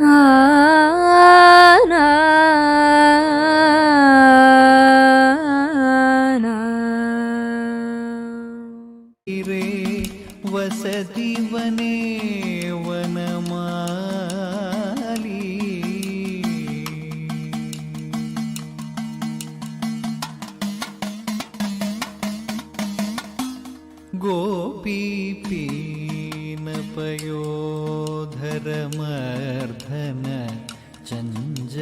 रे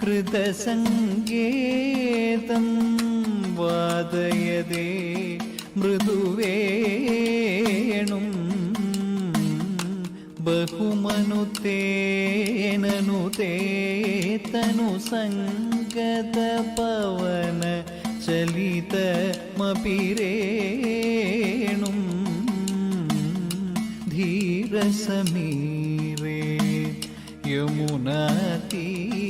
कृतसङ्गेतं वादयदे मृदुवेणुं बहुमनुतेननुते तनुसङ्गतपवन चलितमपि रेणुं धीरसमीरे यमुनातीरे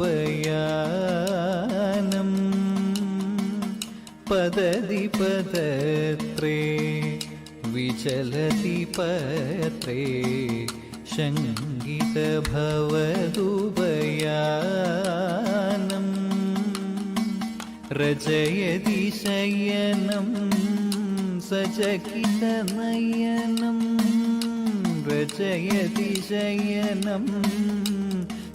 बयानम्। पदति पदत्रे विचलति पत्रे शङ्गितभवतु बयानम्। रचयति शयनं सचकितनयनं। रचयति शयनं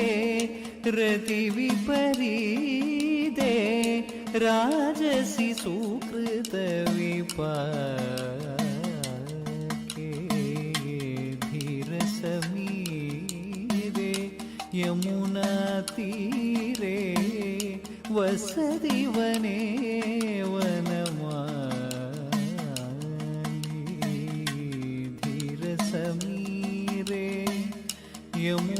तडिदिवपीदे रतिविपरीदे राजसि सुकृतविपाके धीरसमीरे यमुनातीरे वसति वने वनमाली धीरसमीरे यमुनातीरे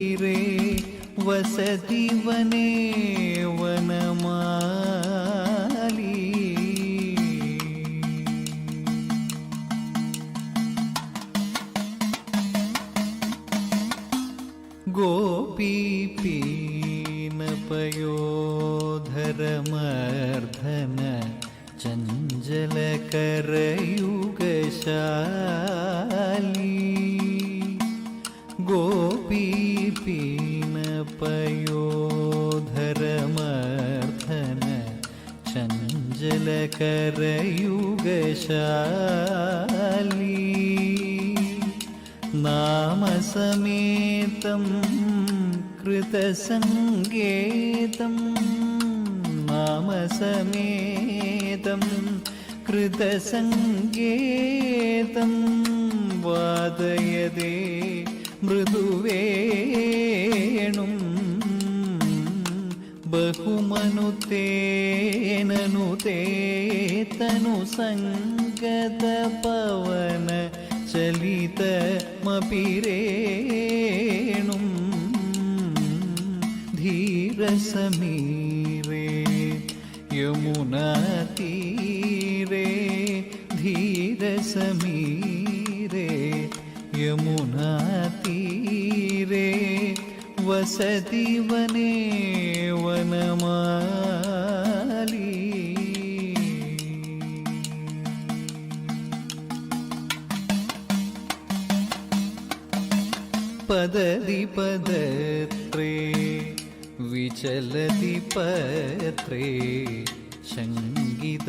रे वसति वने वनमाली गोपीपीनपयोधरमर्धन चञ्चलकरयुगशाली गोपीपीनपयोधरमर्धन चञ्चलकरयुगशाली नामसमेतं कृतसङ्गेतं नामसमेतं कृतसङ्गेतं वादयदे മൃദുവേണും ബഹുമനുത്തേനു തേതനു സംഗത പവന ചലിതമപിരേണും ധീരസമീരേ യമുനതീരേ ധീരസമീ यमुनातीरे वसति वने वनमाली पदति पदत्रे विचलति पत्रे शङ्गित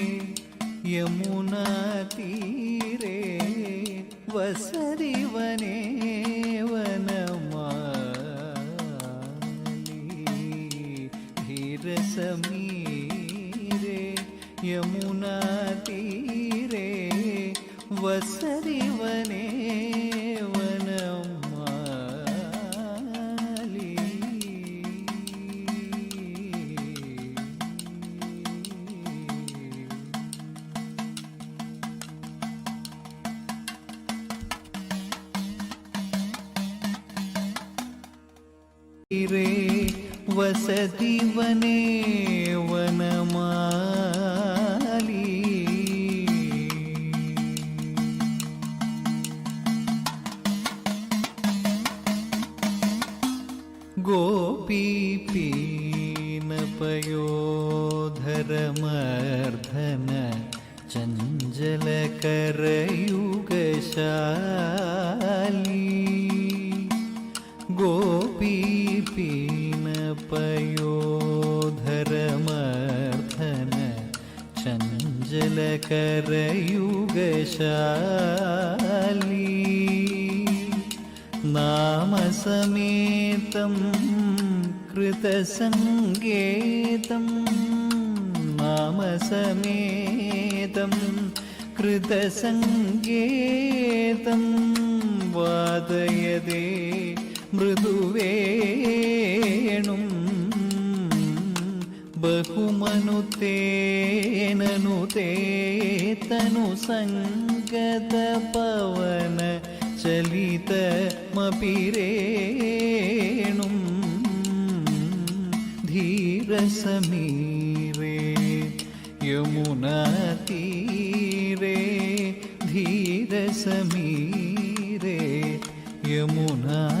यमुना तीरे वसरि वने वनमाली धीरसमीरे यमुना तीरे वसरि തീരേ വസതി വനേ വനമാലി ഗോപീപീനപയോധരമർദ്ധന ചഞ്ചലകരയുഗശാലി ഗോപീപീനപയോധരമർദ്ധന ചഞ്ചലകരയുഗശാലി. നാമസമേതം കൃതസങ്കേതം. നാമസമേതം കൃതസങ്കേതം. വാദയതേ മൃദുവേണും ബഹുമനു തേനു തേത്തനു സംഗത പവന ചലിതമപിരേണും ധീരസമീരേ യമുനാതീരേ ധീരസമീരേ യമുനാതീരേ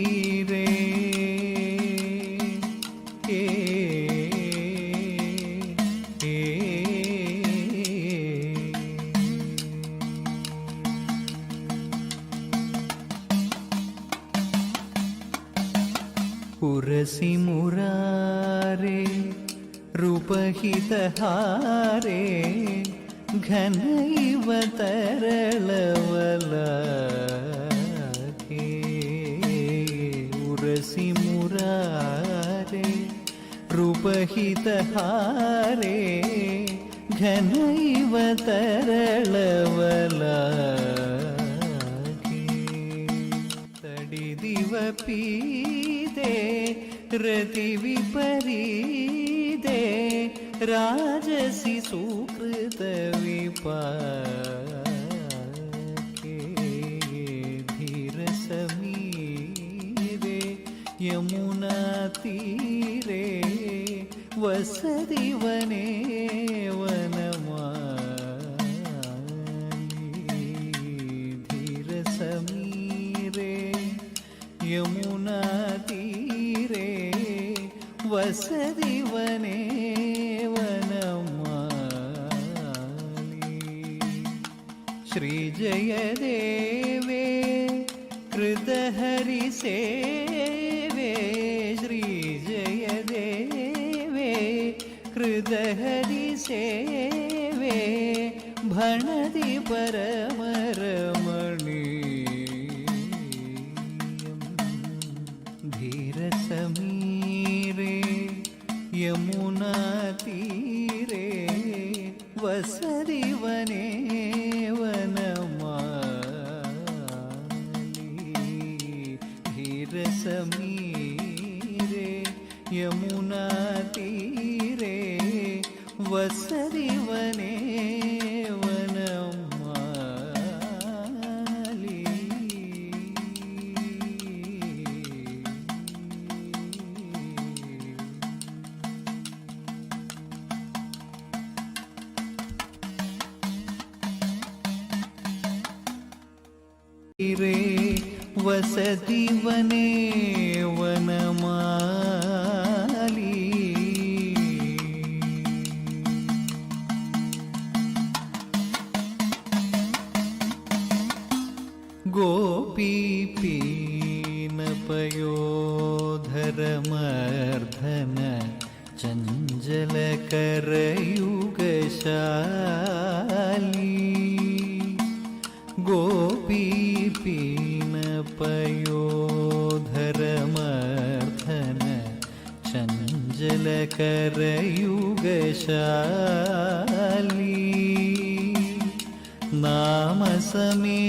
തുളസി മുരാരേ രൂപഹിതഹാരേ ഘനൈവ തരളവല ഉറസി മുരാരേ രൂപഹിതഹാരേ ഘനൈവ തരളവല തടിദിവ പീതേ രതി വിപരീതേ രാജസി സുകൃത വിപാകേ ധീരസമീരേ യമുനതീരേ വസതി വനേ വനമാ ധീരസമീരേ യമു വസരിവനേ വനമാലി ശ്രീജയദേവേ कृतहरिसेवे श्रीजयदेवे कृतहरिसेवे भणदि परम। തീരെ വസതിവനേ വനമാലി. ധീരസമീരെ യമുനാ തീരെ വസതിവനേ ിരേ വസതി വനേ വനമാലി ഗോപീപീനപയോധരമർദ്ധന ചഞ്ചലകരയുഗശാലി ചഞ്ചലകരയുഗശാലി നാമസമേ